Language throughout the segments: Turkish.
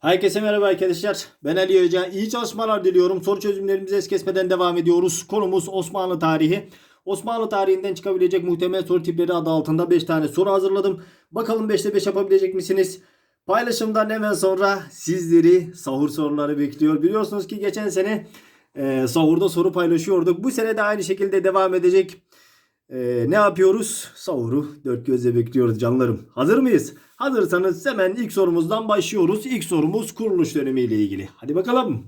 Herkese merhaba arkadaşlar. Ben Ali Hoca. İyi çalışmalar diliyorum. Soru çözümlerimize es kesmeden devam ediyoruz. Konumuz Osmanlı tarihi. Osmanlı tarihinden çıkabilecek muhtemel soru tipleri adı altında 5 tane soru hazırladım. Bakalım 5'te 5 yapabilecek misiniz? Paylaşımdan hemen sonra sizleri sahur soruları bekliyor. Biliyorsunuz ki geçen sene e, sahurda soru paylaşıyorduk. Bu sene de aynı şekilde devam edecek. E, ne yapıyoruz? Sahuru dört gözle bekliyoruz canlarım. Hazır mıyız? Hazırsanız hemen ilk sorumuzdan başlıyoruz. İlk sorumuz kuruluş dönemiyle ilgili. Hadi bakalım.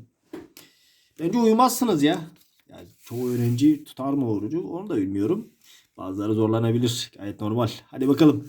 Bence uyumazsınız ya. Yani çoğu öğrenci tutar mı orucu onu da bilmiyorum. Bazıları zorlanabilir. Gayet normal. Hadi bakalım.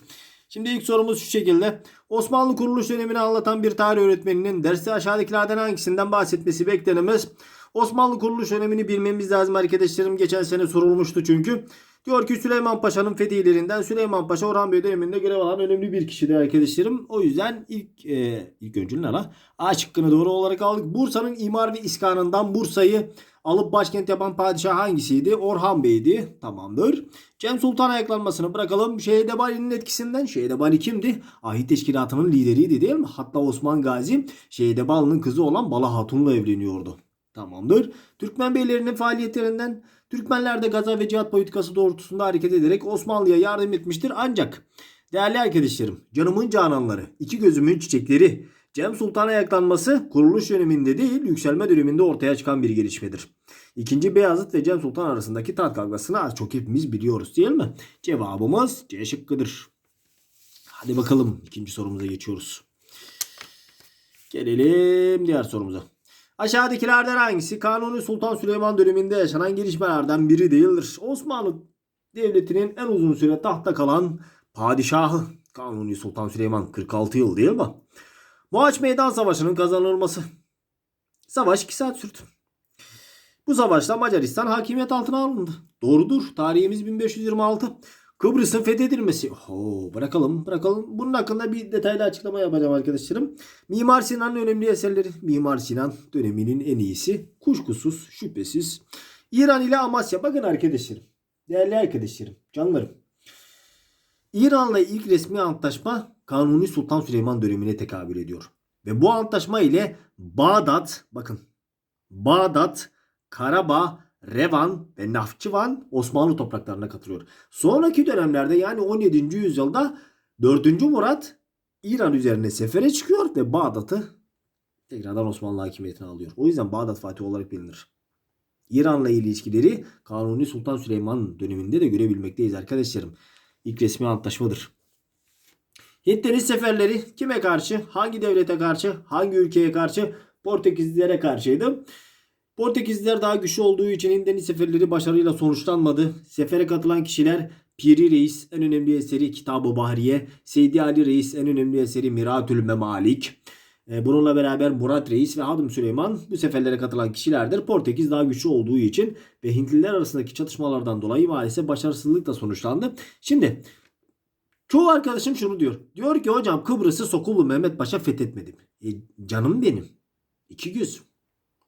Şimdi ilk sorumuz şu şekilde. Osmanlı kuruluş dönemini anlatan bir tarih öğretmeninin derste aşağıdakilerden hangisinden bahsetmesi beklenemez. Osmanlı kuruluş dönemini bilmemiz lazım arkadaşlarım. Geçen sene sorulmuştu çünkü. Diyor ki Süleyman Paşa'nın fethihlerinden Süleyman Paşa Orhan Bey döneminde görev alan önemli bir kişidir arkadaşlarım. O yüzden ilk e, ilk öncülün ara A şıkkını doğru olarak aldık. Bursa'nın imar ve iskanından Bursa'yı alıp başkent yapan padişah hangisiydi? Orhan Bey'di. Tamamdır. Cem Sultan ayaklanmasını bırakalım. Şehidebali'nin etkisinden. Şehidebali kimdi? Ahit Teşkilatı'nın lideriydi değil mi? Hatta Osman Gazi Şehidebali'nin kızı olan Bala Hatun'la evleniyordu. Tamamdır. Türkmen beylerinin faaliyetlerinden Türkmenler de gaza ve cihat politikası doğrultusunda hareket ederek Osmanlı'ya yardım etmiştir. Ancak değerli arkadaşlarım, canımın cananları, iki gözümün çiçekleri, Cem Sultan ayaklanması kuruluş döneminde değil yükselme döneminde ortaya çıkan bir gelişmedir. İkinci Beyazıt ve Cem Sultan arasındaki taht kavgasını az çok hepimiz biliyoruz değil mi? Cevabımız C şıkkıdır. Hadi bakalım ikinci sorumuza geçiyoruz. Gelelim diğer sorumuza. Aşağıdakilerden hangisi Kanuni Sultan Süleyman döneminde yaşanan gelişmelerden biri değildir? Osmanlı Devleti'nin en uzun süre tahtta kalan padişahı Kanuni Sultan Süleyman 46 yıl değil mi? Mohaç Meydan Savaşı'nın kazanılması. Savaş 2 saat sürdü. Bu savaşta Macaristan hakimiyet altına alındı. Doğrudur. Tarihimiz 1526. Kıbrıs'ın fethedilmesi. Oo, bırakalım bırakalım. Bunun hakkında bir detaylı açıklama yapacağım arkadaşlarım. Mimar Sinan'ın önemli eserleri. Mimar Sinan döneminin en iyisi. Kuşkusuz, şüphesiz. İran ile Amasya. Bakın arkadaşlarım. Değerli arkadaşlarım, canlarım. İran'la ilk resmi antlaşma Kanuni Sultan Süleyman dönemine tekabül ediyor. Ve bu antlaşma ile Bağdat, bakın Bağdat, Karabağ, Revan ve Nahçıvan Osmanlı topraklarına katılıyor. Sonraki dönemlerde yani 17. yüzyılda 4. Murat İran üzerine sefere çıkıyor ve Bağdat'ı tekrardan Osmanlı hakimiyetine alıyor. O yüzden Bağdat Fatih olarak bilinir. İran'la ilişkileri Kanuni Sultan Süleyman döneminde de görebilmekteyiz arkadaşlarım. İlk resmi antlaşmadır. Hint deniz seferleri kime karşı? Hangi devlete karşı? Hangi ülkeye karşı? Portekizlilere karşıydı. Portekizliler daha güçlü olduğu için Hint deniz seferleri başarıyla sonuçlanmadı. Sefere katılan kişiler Piri Reis en önemli eseri Kitab-ı Bahriye, Seydi Ali Reis en önemli eseri Miratül Memalik. E, Bununla beraber Murat Reis ve Hadım Süleyman bu seferlere katılan kişilerdir. Portekiz daha güçlü olduğu için ve Hintliler arasındaki çatışmalardan dolayı maalesef başarısızlıkla sonuçlandı. Şimdi çoğu arkadaşım şunu diyor. Diyor ki hocam Kıbrıs'ı Sokullu Mehmet Paşa fethetmedi mi? E, canım benim. İki göz.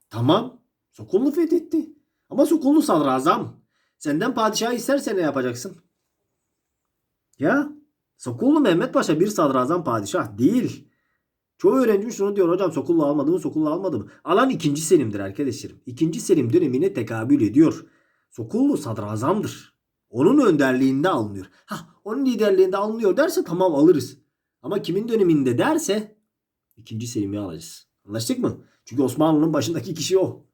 Tamam. Sokullu fethetti. Ama Sokullu sadrazam. Senden padişah isterse ne yapacaksın? Ya Sokullu Mehmet Paşa bir sadrazam padişah değil. Çoğu öğrenci şunu diyor hocam Sokullu almadı mı Sokullu almadı mı? Alan ikinci Selim'dir arkadaşlarım. İkinci Selim dönemine tekabül ediyor. Sokullu sadrazamdır. Onun önderliğinde alınıyor. Ha onun liderliğinde alınıyor derse tamam alırız. Ama kimin döneminde derse ikinci Selim'i alacağız. Anlaştık mı? Çünkü Osmanlı'nın başındaki kişi o.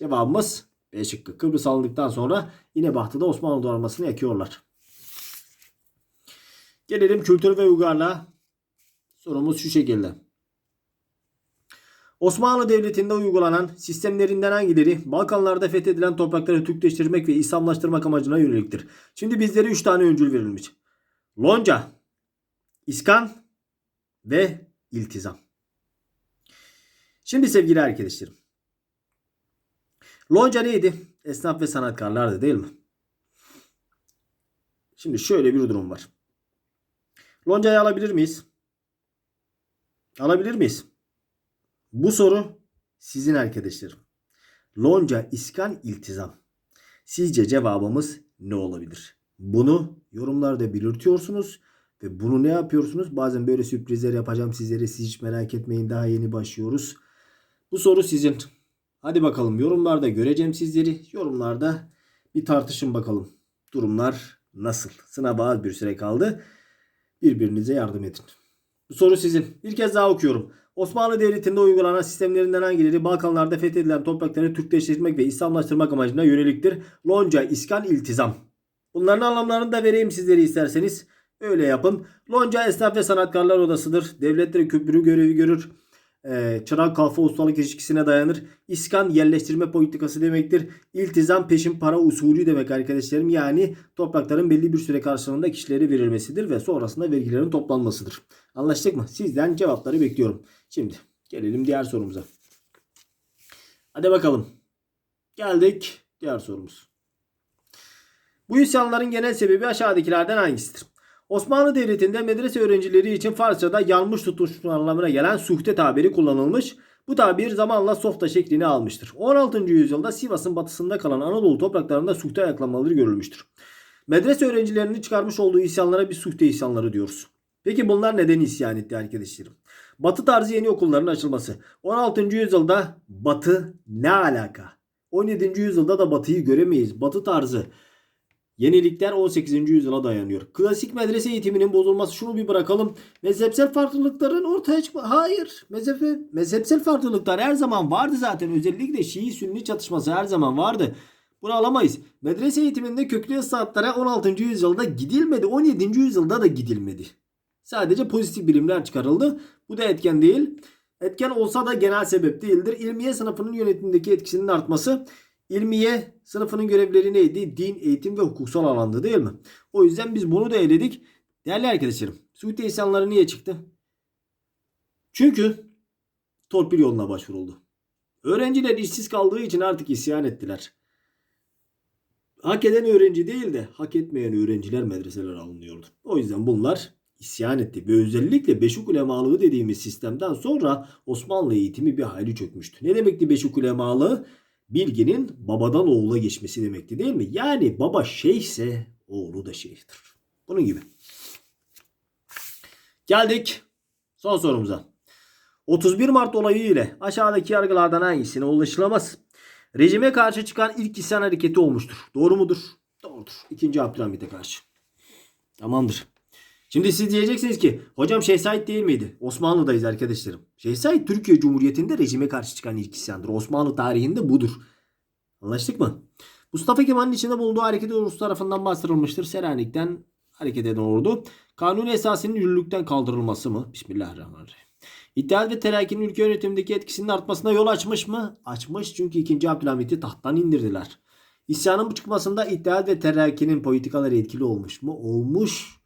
Cevabımız B şıkkı. Kıbrıs alındıktan sonra yine Bahtı'da Osmanlı donanmasını yakıyorlar. Gelelim kültür ve uygarlığa. Sorumuz şu şekilde. Osmanlı Devleti'nde uygulanan sistemlerinden hangileri Balkanlarda fethedilen toprakları Türkleştirmek ve İslamlaştırmak amacına yöneliktir? Şimdi bizlere 3 tane öncül verilmiş. Lonca, İskan ve iltizam. Şimdi sevgili arkadaşlarım. Lonca neydi? Esnaf ve sanatkarlardı değil mi? Şimdi şöyle bir durum var. Loncayı alabilir miyiz? Alabilir miyiz? Bu soru sizin arkadaşlarım. Lonca, iskan, iltizam. Sizce cevabımız ne olabilir? Bunu yorumlarda belirtiyorsunuz Ve bunu ne yapıyorsunuz? Bazen böyle sürprizler yapacağım sizlere. Siz hiç merak etmeyin. Daha yeni başlıyoruz. Bu soru sizin. Hadi bakalım yorumlarda göreceğim sizleri. Yorumlarda bir tartışın bakalım. Durumlar nasıl? Sınava az bir süre kaldı. Birbirinize yardım edin. Bu soru sizin. Bir kez daha okuyorum. Osmanlı Devleti'nde uygulanan sistemlerinden hangileri Balkanlarda fethedilen toprakları Türkleştirmek ve İslamlaştırmak amacına yöneliktir? Lonca, iskan, iltizam. Bunların anlamlarını da vereyim sizlere isterseniz. Öyle yapın. Lonca esnaf ve sanatkarlar odasıdır. Devletleri köprü görevi görür. Ee, çırak kalfa ustalık ilişkisine dayanır. İskan yerleştirme politikası demektir. İltizam peşin para usulü demek arkadaşlarım. Yani toprakların belli bir süre karşılığında kişilere verilmesidir ve sonrasında vergilerin toplanmasıdır. Anlaştık mı? Sizden cevapları bekliyorum. Şimdi gelelim diğer sorumuza. Hadi bakalım. Geldik diğer sorumuz. Bu isyanların genel sebebi aşağıdakilerden hangisidir? Osmanlı Devleti'nde medrese öğrencileri için Farsçada yanmış tutmuş anlamına gelen suhte tabiri kullanılmış. Bu tabir zamanla softa şeklini almıştır. 16. yüzyılda Sivas'ın batısında kalan Anadolu topraklarında suhte ayaklanmaları görülmüştür. Medrese öğrencilerinin çıkarmış olduğu isyanlara bir suhte isyanları diyoruz. Peki bunlar neden isyan etti arkadaşlarım? Batı tarzı yeni okulların açılması. 16. yüzyılda Batı ne alaka? 17. yüzyılda da Batı'yı göremeyiz. Batı tarzı Yenilikler 18. yüzyıla dayanıyor. Klasik medrese eğitiminin bozulması şunu bir bırakalım. Mezhepsel farklılıkların ortaya çıkma. Hayır. Mezhep, mezhepsel farklılıklar her zaman vardı zaten. Özellikle Şii Sünni çatışması her zaman vardı. Bunu alamayız. Medrese eğitiminde köklü ıslahatlara 16. yüzyılda gidilmedi. 17. yüzyılda da gidilmedi. Sadece pozitif bilimler çıkarıldı. Bu da etken değil. Etken olsa da genel sebep değildir. İlmiye sınıfının yönetimindeki etkisinin artması İlmiye sınıfının görevleri neydi? Din, eğitim ve hukuksal alandı değil mi? O yüzden biz bunu da eledik. Değerli arkadaşlarım, Suudi isyanları niye çıktı? Çünkü torpil yoluna başvuruldu. Öğrenciler işsiz kaldığı için artık isyan ettiler. Hak eden öğrenci değil de hak etmeyen öğrenciler medreseler alınıyordu. O yüzden bunlar isyan etti. Ve özellikle Beşik ulemalığı dediğimiz sistemden sonra Osmanlı eğitimi bir hayli çökmüştü. Ne demekti Beşik ulemalığı? Bilginin babadan oğula geçmesi demekti değil mi? Yani baba şeyhse oğlu da şeyhtir. Bunun gibi. Geldik son sorumuza. 31 Mart olayı ile aşağıdaki yargılardan hangisine ulaşılamaz? Rejime karşı çıkan ilk isyan hareketi olmuştur. Doğru mudur? Doğrudur. İkinci Abdülhamit'e karşı. Tamamdır. Şimdi siz diyeceksiniz ki hocam Şeyh Said değil miydi? Osmanlı'dayız arkadaşlarım. Şeyh Said Türkiye Cumhuriyeti'nde rejime karşı çıkan ilk isyandır. Osmanlı tarihinde budur. Anlaştık mı? Mustafa Kemal'in içinde bulunduğu hareket Rus tarafından bastırılmıştır. Selanik'ten hareket eden ordu. Kanuni esasının yürürlükten kaldırılması mı? Bismillahirrahmanirrahim. İttihat ve Terakki'nin ülke yönetimindeki etkisinin artmasına yol açmış mı? Açmış çünkü 2. Abdülhamit'i tahttan indirdiler. İsyanın çıkmasında İttihat ve Terakki'nin politikaları etkili olmuş mu? Olmuş.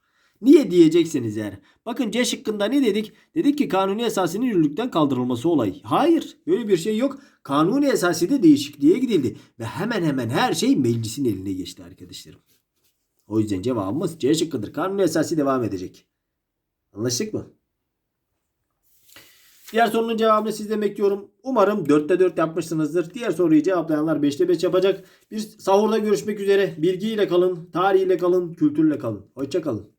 Niye diyeceksiniz eğer? Bakın C şıkkında ne dedik? Dedik ki kanuni esasının yürürlükten kaldırılması olayı. Hayır böyle bir şey yok. Kanuni esasıyla değişikliğe gidildi. Ve hemen hemen her şey meclisin eline geçti arkadaşlarım. O yüzden cevabımız C şıkkıdır. Kanuni esası devam edecek. Anlaştık mı? Diğer sorunun cevabını sizden bekliyorum. Umarım 4'te 4 yapmışsınızdır. Diğer soruyu cevaplayanlar 5'te 5 yapacak. Bir sahurda görüşmek üzere. Bilgiyle kalın, tarihiyle kalın, kültürle kalın. Hoşçakalın.